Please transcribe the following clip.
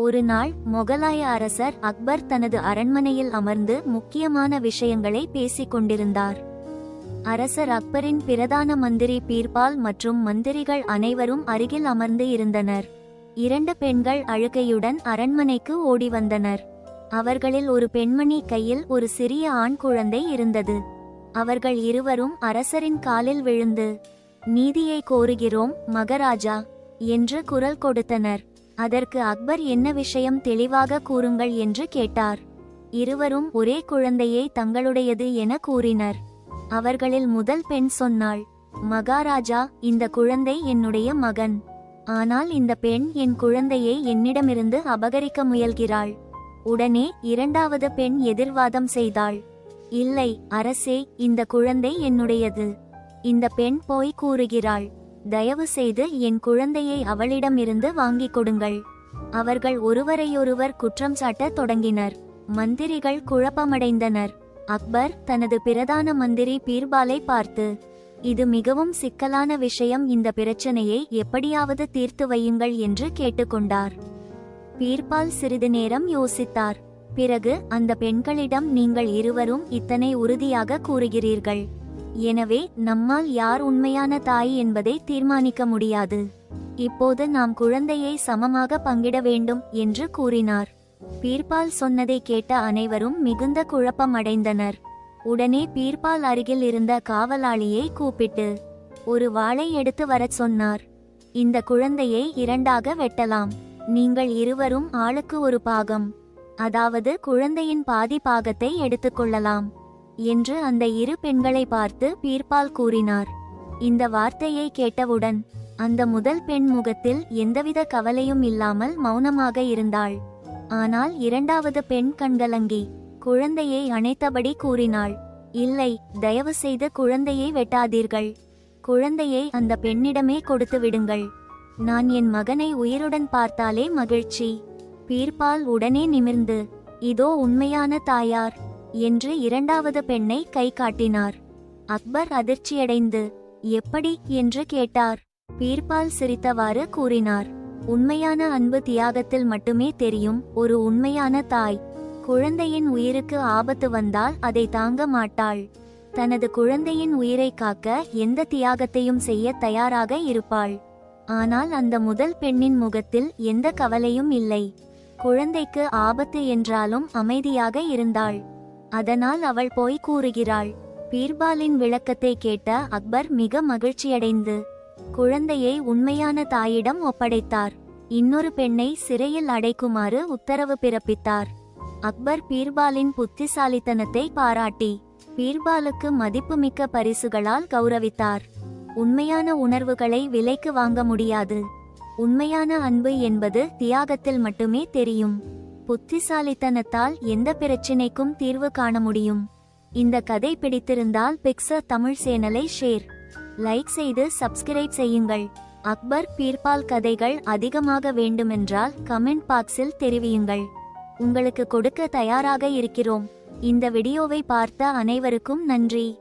ஒரு நாள் மொகலாய அரசர் அக்பர் தனது அரண்மனையில் அமர்ந்து முக்கியமான விஷயங்களை பேசிக் கொண்டிருந்தார். அரசர் அக்பரின் பிரதான மந்திரி பீர்பால் மற்றும் மந்திரிகள் அனைவரும் அருகில் அமர்ந்து இருந்தனர். இரண்டு பெண்கள் அழுகையுடன் அரண்மனைக்கு ஓடி வந்தனர். அவர்களில் ஒரு பெண்மணி கையில் ஒரு சிறிய ஆண் குழந்தை இருந்தது. அவர்கள் இருவரும் அரசரின் காலில் விழுந்து நீதியை கோருகிறோம் மகராஜா என்று குரல் கொடுத்தனர். அதற்கு அக்பர் என்ன விஷயம் தெளிவாக கூறுங்கள் என்று கேட்டார். இருவரும் ஒரே குழந்தையை தங்களுடையது என கூறினர். அவர்களில் முதல் பெண் சொன்னாள் மகாராஜா இந்த குழந்தை என்னுடைய மகன். ஆனால் இந்த பெண் என் குழந்தையை என்னிடமிருந்து அபகரிக்க முயல்கிறாள். உடனே இரண்டாவது பெண் எதிர்வாதம் செய்தாள். இல்லை அரசே இந்த குழந்தை என்னுடையது இந்த பெண் போய் கூறுகிறாள். தயவு செய்து என் குழந்தையை அவளிடமிருந்து வாங்கிக் கொடுங்கள். அவர்கள் ஒருவரையொருவர் குற்றம் சாட்டத் தொடங்கினர். மந்திரிகள் குழப்பமடைந்தனர். அக்பர் தனது பிரதான மந்திரி பீர்பாலை பார்த்து இது மிகவும் சிக்கலான விஷயம். இந்த பிரச்சனையை எப்படியாவது தீர்த்து வையுங்கள் என்று கேட்டுக்கொண்டார். பீர்பால் சிறிது நேரம் யோசித்தார். பிறகு அந்த பெண்களிடம் நீங்கள் இருவரும் இத்தனை உறுதியாக கூறுகிறீர்கள். எனவே நம்மால் யார் உண்மையான தாய் என்பதை தீர்மானிக்க முடியாது. இப்போது நாம் குழந்தையை சமமாக பங்கிட வேண்டும் என்று கூறினார். பீர்பால் சொன்னதை கேட்ட அனைவரும் மிகுந்த குழப்பம் அடைந்தனர் உடனே பீர்பால் அருகில் இருந்த காவலாளியை கூப்பிட்டு ஒரு வாளை எடுத்து வரச் சொன்னார். இந்த குழந்தையை இரண்டாக வெட்டலாம். நீங்கள் இருவரும் ஆளுக்கு ஒரு பாகம். அதாவது குழந்தையின் பாதி பாகத்தை எடுத்துக்கொள்ளலாம் என்று அந்த இரு பெண்களை பார்த்து பீர்பால் கூறினார். இந்த வார்த்தையை கேட்டவுடன் அந்த முதல் பெண் முகத்தில் எந்தவித கவலையும் இல்லாமல் மௌனமாக இருந்தாள். ஆனால் இரண்டாவது பெண் கண்கலங்கி குழந்தையை அணைத்தபடி கூறினாள். இல்லை தயவு செய்து குழந்தையை வெட்டாதீர்கள். குழந்தையை அந்த பெண்ணிடமே கொடுத்து விடுங்கள். நான் என் மகனை உயிருடன் பார்த்தாலே மகிழ்ச்சி. பீர்பால் உடனே நிமிர்ந்து இதோ உண்மையான தாயார். என்று இரண்டாவது பெண்ணை கை காட்டினார். அக்பர் அதிர்ச்சியடைந்து எப்படி என்று கேட்டார். பீர்பால் சிரித்தவாறு கூறினார். உண்மையான அன்பு தியாகத்தில் மட்டுமே தெரியும். ஒரு உண்மையான தாய் குழந்தையின் உயிருக்கு ஆபத்து வந்தால் அதை தாங்க மாட்டாள். தனது குழந்தையின் உயிரை காக்க எந்த தியாகத்தையும் செய்ய தயாராக இருப்பாள். ஆனால் அந்த முதல் பெண்ணின் முகத்தில் எந்த கவலையும் இல்லை. குழந்தைக்கு ஆபத்து என்றாலும் அமைதியாக இருந்தாள். அதனால் அவள் போய் கூறுகிறாள். பீர்பாலின் விளக்கத்தை கேட்ட அக்பர் மிக மகிழ்ச்சியடைந்து குழந்தையை உண்மையான தாயிடம் ஒப்படைத்தார். இன்னொரு பெண்ணை சிறையில் அடைக்குமாறு உத்தரவு பிறப்பித்தார். அக்பர் பீர்பாலின் புத்திசாலித்தனத்தை பாராட்டி பீர்பாலுக்கு மதிப்புமிக்க பரிசுகளால் கௌரவித்தார். உண்மையான உணர்வுகளை விலைக்கு வாங்க முடியாது. உண்மையான அன்பு என்பது தியாகத்தில் மட்டுமே தெரியும். புத்திசாலித்தனத்தால் எந்த பிரச்சினைக்கும் தீர்வு காண முடியும். இந்த கதை பிடித்திருந்தால் பிக்சர் தமிழ் சேனலை ஷேர் லைக் செய்து சப்ஸ்கிரைப் செய்யுங்கள். அக்பர் பீர்பால் கதைகள் அதிகமாக வேண்டுமென்றால் கமெண்ட் பாக்ஸில் தெரிவியுங்கள். உங்களுக்கு கொடுக்க தயாராக இருக்கிறோம். இந்த வீடியோவை பார்த்த அனைவருக்கும் நன்றி.